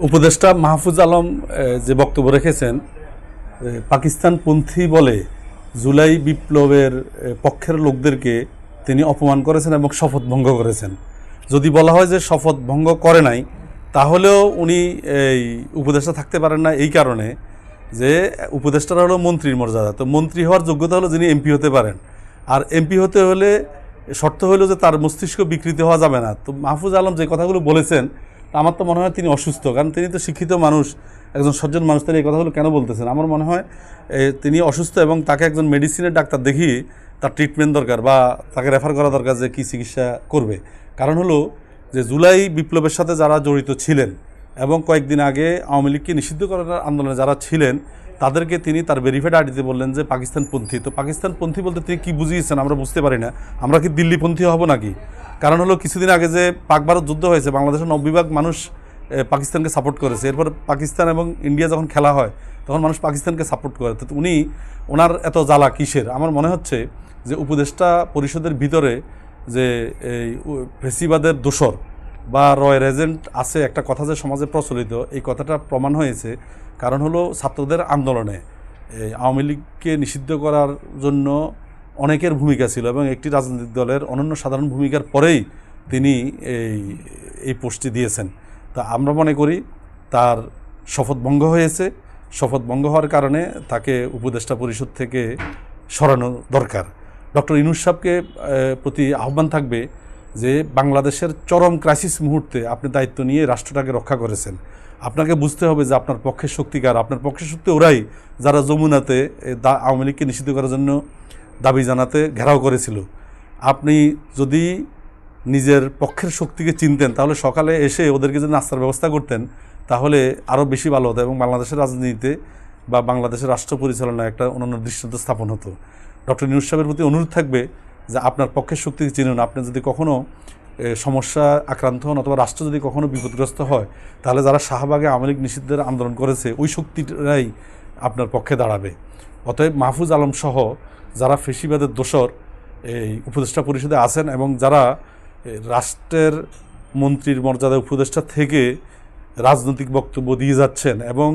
উপদেষ্টা মাহফুজ আলম যে বক্তব্য রেখেছেন পাকিস্তানপন্থী বলে জুলাই বিপ্লবের পক্ষের লোকদেরকে তিনি অপমান করেছেন এবং শপথ ভঙ্গ করেছেন। যদি বলা হয় যে শপথ ভঙ্গ করে নাই, তাহলেও উনি এই উপদেষ্টা থাকতে পারেন না এই কারণে যে উপদেষ্টারা হলো মন্ত্রীর মর্যাদা। তো মন্ত্রী হওয়ার যোগ্যতা হলো যিনি এমপি হতে পারেন। আর এমপি হতে হলে শর্ত হলো যে তার মস্তিষ্ক বিকৃতি হওয়া যাবে না। তো মাহফুজ আলম যে কথাগুলো বলেছেন আমার তো মনে হয় তিনি অসুস্থ, কারণ তিনি তো শিক্ষিত মানুষ, একজন সজ্জন মানুষ। তিনি এই কথাগুলো কেন বলতেছেন? আমার মনে হয় তিনি অসুস্থ এবং তাকে একজন মেডিসিনের ডাক্তার দেখিয়ে তার ট্রিটমেন্ট দরকার বা তাকে রেফার করা দরকার যে কী চিকিৎসা করবে। কারণ হলো যে জুলাই বিপ্লবের সাথে যারা জড়িত ছিলেন এবং কয়েকদিন আগে আওয়ামী লীগকে নিষিদ্ধ করার আন্দোলনে যারা ছিলেন, তাদেরকে তিনি তার ভেরিফাইড আইডিতে বললেন যে পাকিস্তানপন্থী। তো পাকিস্তানপন্থী বলতে তিনি কী বুঝিয়েছেন আমরা বুঝতে পারি না। আমরা কি দিল্লিপন্থী হব নাকি? কারণ হলো কিছুদিন আগে যে পাক ভারত যুদ্ধ হয়েছে, বাংলাদেশের নব্বিভাগ মানুষ পাকিস্তানকে সাপোর্ট করেছে। এরপর পাকিস্তান এবং ইন্ডিয়া যখন খেলা হয়, তখন মানুষ পাকিস্তানকে সাপোর্ট করে। তো উনি, ওনার এত জ্বালা কিসের? আমার মনে হচ্ছে যে উপদেষ্টা পরিষদের ভিতরে যে এই ফেসিবাদের দোসর বা রয় রেজেন্ট আছে একটা কথা যে সমাজে প্রচলিত, এই কথাটা প্রমাণ হয়েছে। কারণ হলো ছাত্রদের আন্দোলনে, এই আওয়ামী লীগকে নিষিদ্ধ করার জন্য অনেকের ভূমিকা ছিল এবং একটি রাজনৈতিক দলের অনন্য সাধারণ ভূমিকার পরেই তিনি এই এই পোস্টটি দিয়েছেন। তা আমরা মনে করি তার শপথ ভঙ্গ হয়েছে। শপথ ভঙ্গ হওয়ার কারণে তাকে উপদেষ্টা পরিষদ থেকে সরানো দরকার। ডক্টর ইনুস সাহেবকে আহ, প্রতি আহ্বান থাকবে যে বাংলাদেশের চরম ক্রাইসিস মুহূর্তে আপনি দায়িত্ব নিয়ে রাষ্ট্রটাকে রক্ষা করেছেন। আপনাকে বুঝতে হবে যে আপনার পক্ষের শক্তিকার আপনার পক্ষের শক্তি ওরাই যারা যমুনাতে দা- আওয়ামী লীগকে নিষিদ্ধ করার জন্য দাবি জানাতে ঘেরাও করেছিল। আপনি যদি নিজের পক্ষের শক্তিকে চিনতেন, তাহলে সকালে এসে ওদেরকে যদি নাস্তার ব্যবস্থা করতেন, তাহলে আরও বেশি ভালো হতো এবং বাংলাদেশের রাজনীতিতে বা বাংলাদেশের রাষ্ট্র পরিচালনায় একটা অন্যান্য দৃষ্টান্ত স্থাপন হতো। ডক্টর নিউজ সাহেবের প্রতি অনুরোধ থাকবে যে আপনার পক্ষের শক্তিকে চিনুন। আপনি যদি কখনও সমস্যা আক্রান্ত হন অথবা রাষ্ট্র যদি কখনো বিপদগ্রস্ত হয়, তাহলে যারা শাহবাগে আওয়ামী লীগ নিষিদ্ধের আন্দোলন করেছে, ওই শক্তিটাই আপনার পক্ষে দাঁড়াবে। অতএব মাহফুজ আলম সহ যারা ফেসিবাদের দোসর এই উপদেষ্টা পরিষদে আছেন এবং যারা রাষ্ট্রের মন্ত্রীর মর্যাদা উপদেষ্টা থেকে রাজনৈতিক বক্তব্য দিয়ে যাচ্ছেন এবং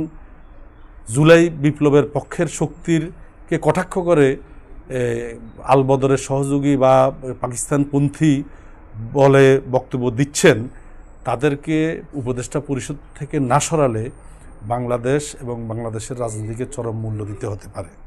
জুলাই বিপ্লবের পক্ষের শক্তিরকে কটাক্ষ করে আলবদরের সহযোগী বা পাকিস্তানপন্থী বলে বক্তব্য দিচ্ছেন, তাদেরকে উপদেষ্টা পরিষদ থেকে না সরালে বাংলাদেশ এবং বাংলাদেশের রাজনীতিকে চরম মূল্য দিতে হতে পারে।